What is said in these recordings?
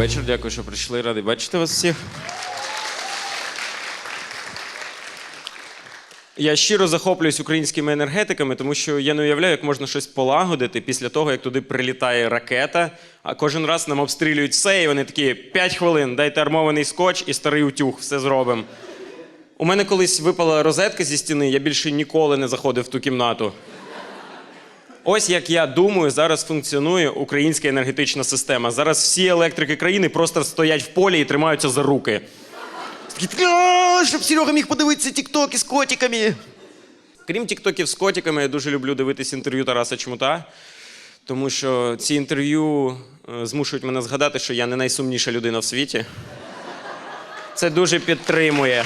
вечір, дякую, що прийшли. Радий бачити вас всіх. Я щиро захоплююсь українськими енергетиками, тому що я не уявляю, як можна щось полагодити після того, як туди прилітає ракета, а кожен раз нам обстрілюють все, і вони такі 5 хвилин, дайте армований скотч і старий утюг, все зробимо. У мене колись випала розетка зі стіни, я більше ніколи не заходив в ту кімнату. Ось як я думаю, зараз функціонує українська енергетична система. Зараз всі електрики країни просто стоять в полі і тримаються за руки. Щоб Серега міг подивитися тіктоки з котиками. Крім тіктоків з котиками, я дуже люблю дивитись інтерв'ю Тараса Чмута, тому що ці інтерв'ю е, змушують мене згадати, що я не найсумніша людина в світі. Це дуже підтримує.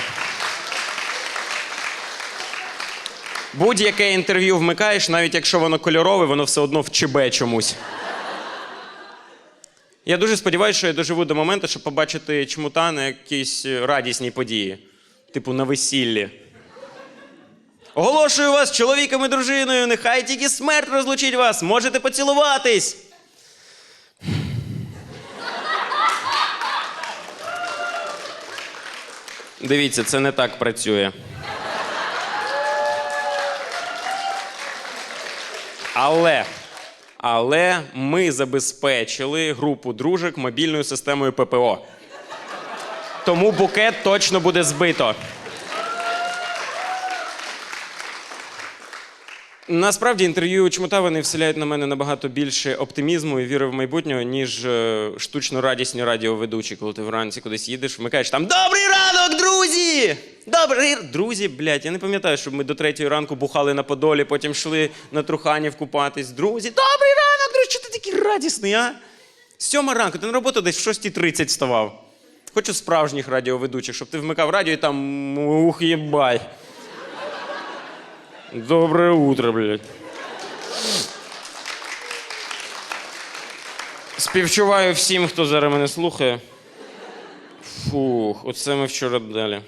Будь-яке інтерв'ю вмикаєш, навіть якщо воно кольорове, воно все одно вчебе чомусь. Я дуже сподіваюся, що я доживу до моменту, щоб побачити чмута на якійсь е, радісній події, типу на весіллі. Оголошую вас чоловіком і дружиною, нехай тільки смерть розлучить вас, можете поцілуватись. Дивіться, це не так працює. Але, але ми забезпечили групу дружок мобільною системою ППО. Тому букет точно буде збито. Насправді інтерв'ю Чмута вони вселяють на мене набагато більше оптимізму і віри в майбутнє, ніж е, штучно радісні радіоведучі, коли ти вранці кудись їдеш, вмикаєш там Добрий ранок, друзі! Добрий р-» друзі, блядь, я не пам'ятаю, щоб ми до третьої ранку бухали на Подолі, потім йшли на Труханів купатись. Друзі, добрий ранок, друзі, що ти такий радісний, а? Сьома ранку, ти на роботу десь в 6.30 вставав. Хочу справжніх радіоведучих, щоб ти вмикав радіо і там ух, єбай. Доброе утро, блядь. Співчуваю всім, хто зараз мене слухає. Фух, оце ми вчора далі.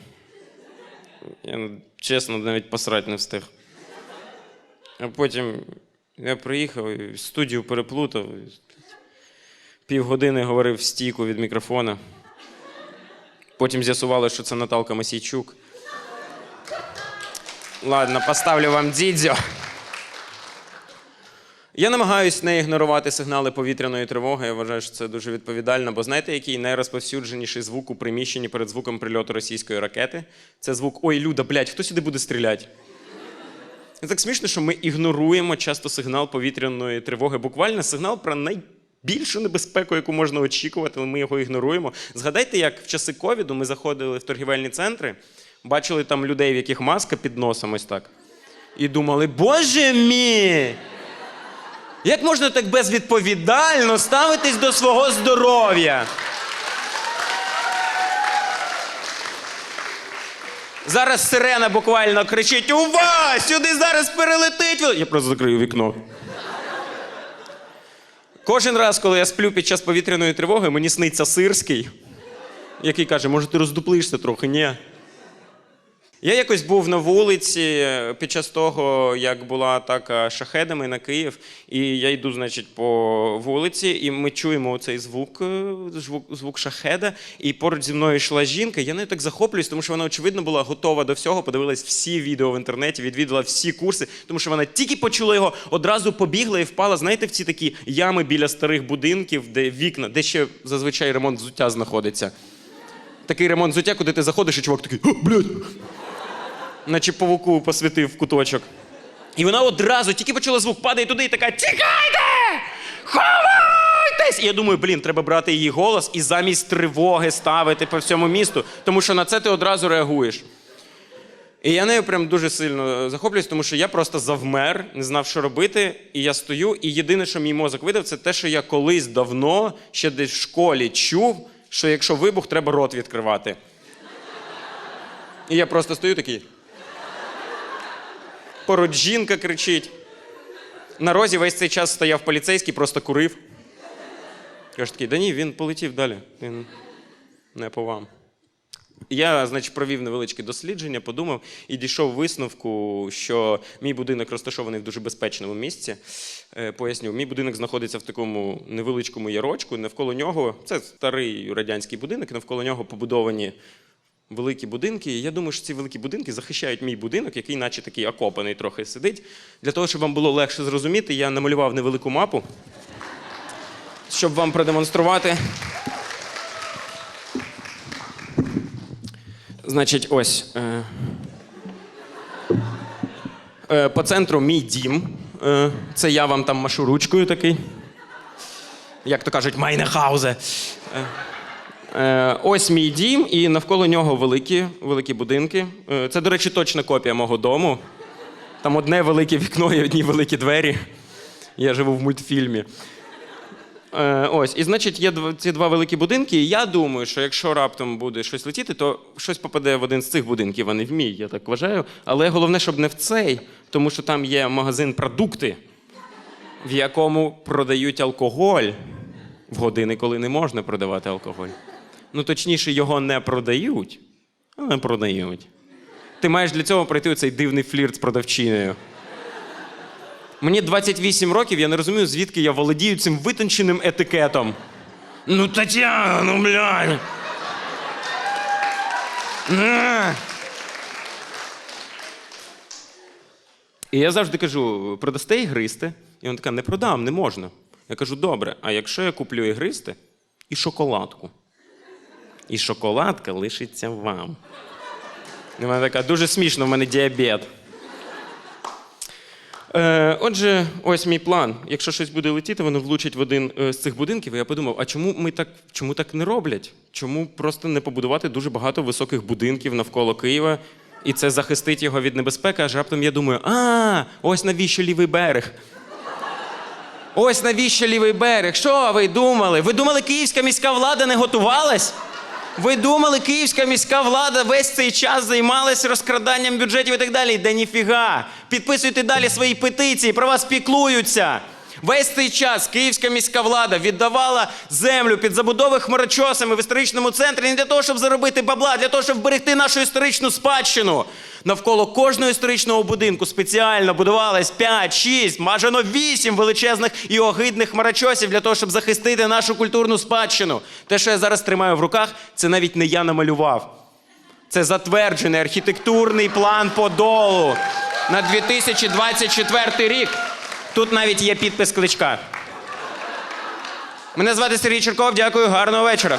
Я чесно навіть посрати не встиг. А потім я приїхав і студію переплутав. Півгодини говорив в стійку від мікрофона. Потім з'ясували, що це Наталка Масійчук. Ладно, поставлю вам дідзьо. Я намагаюсь не ігнорувати сигнали повітряної тривоги. Я вважаю, що це дуже відповідально. Бо знаєте, який найрозповсюдженіший звук у приміщенні перед звуком прильоту російської ракети? Це звук Ой, Люда, блядь, хто сюди буде стріляти? Це так смішно, що ми ігноруємо часто сигнал повітряної тривоги. Буквально сигнал про найбільшу небезпеку, яку можна очікувати, але ми його ігноруємо. Згадайте, як в часи ковіду ми заходили в торгівельні центри, бачили там людей, в яких маска під носом ось так. І думали, боже мій! Як можна так безвідповідально ставитись до свого здоров'я? Зараз сирена буквально кричить: Ува! Сюди зараз перелетить! Я просто закрию вікно. Кожен раз, коли я сплю під час повітряної тривоги, мені сниться сирський, який каже: може, ти роздуплишся трохи? Ні. Я якось був на вулиці е, під час того, як була атака шахедами на Київ, і я йду, значить, по вулиці, і ми чуємо цей звук, е, звук, звук шахеда. І поруч зі мною йшла жінка. Я нею так захоплююсь, тому що вона, очевидно, була готова до всього, подивилась всі відео в інтернеті, відвідала всі курси, тому що вона тільки почула його, одразу побігла і впала. Знаєте, в ці такі ями біля старих будинків, де вікна, де ще зазвичай ремонт взуття знаходиться. Такий ремонт взуття, куди ти заходиш, і чувак такий, «О, блядь, наче павуку посвітив в куточок. І вона одразу тільки почула звук, падає туди і така: Тікайте! Ховайтесь! І я думаю, блін, треба брати її голос і замість тривоги ставити по всьому місту, тому що на це ти одразу реагуєш. І я нею прям дуже сильно захоплююсь, тому що я просто завмер, не знав, що робити. І я стою, і єдине, що мій мозок видав, це те, що я колись давно, ще десь в школі чув, що якщо вибух, треба рот відкривати. І я просто стою такий. Поруч жінка кричить. На розі весь цей час стояв поліцейський, просто курив. Каже такий, да ні, він полетів далі. Він не по вам. Я, значить, провів невеличке дослідження, подумав і дійшов висновку, що мій будинок розташований в дуже безпечному місці. Е, Поясню, мій будинок знаходиться в такому невеличкому ярочку. Навколо нього це старий радянський будинок, навколо нього побудовані великі будинки. І я думаю, що ці великі будинки захищають мій будинок, який, наче такий окопаний, трохи сидить. Для того, щоб вам було легше зрозуміти, я намалював невелику мапу, щоб вам продемонструвати. Значить, ось. Е, е, по центру мій дім. Е, це я вам там машу ручкою такий. Як то кажуть, майнехаузе. Е, ось мій дім, і навколо нього великі, великі будинки. Е, це, до речі, точна копія мого дому. Там одне велике вікно і одні великі двері. Я живу в мультфільмі. Е, ось, і значить, є ці два великі будинки. І я думаю, що якщо раптом буде щось летіти, то щось попаде в один з цих будинків, а не в мій, я так вважаю. Але головне, щоб не в цей, тому що там є магазин продукти, в якому продають алкоголь в години, коли не можна продавати алкоголь. Ну, точніше, його не продають, але продають. Ти маєш для цього пройти цей дивний флірт з продавчиною. Мені 28 років, я не розумію, звідки я володію цим витонченим етикетом. Ну, Тетяна, ну блядь. І я завжди кажу: продасте ігристи? І вона така, не продам, не можна. Я кажу, добре, а якщо я куплю ігристи і шоколадку? І шоколадка лишиться вам. І вона така, дуже смішно, в мене діабет. Е, отже, ось мій план. Якщо щось буде летіти, воно влучить в один е, з цих будинків. І я подумав, а чому ми так, чому так не роблять? Чому просто не побудувати дуже багато високих будинків навколо Києва, і це захистить його від небезпеки? Аж раптом я думаю, а ось навіщо лівий берег? Ось навіщо лівий берег? Що ви думали? Ви думали, київська міська влада не готувалась? Ви думали, київська міська влада весь цей час займалась розкраданням бюджетів і так далі? Да ніфіга. Підписуйте далі свої петиції, про вас піклуються. Весь цей час київська міська влада віддавала землю під забудови хмарочосами в історичному центрі не для того, щоб заробити бабла, а для того, щоб вберегти нашу історичну спадщину. Навколо кожного історичного будинку спеціально будувалось 5, 6, бажано 8 величезних і огидних хмарочосів для того, щоб захистити нашу культурну спадщину. Те, що я зараз тримаю в руках, це навіть не я намалював. Це затверджений архітектурний план Подолу на 2024 рік. Тут навіть є підпис кличка. Мене звати Сергій Черков. Дякую, гарного вечора.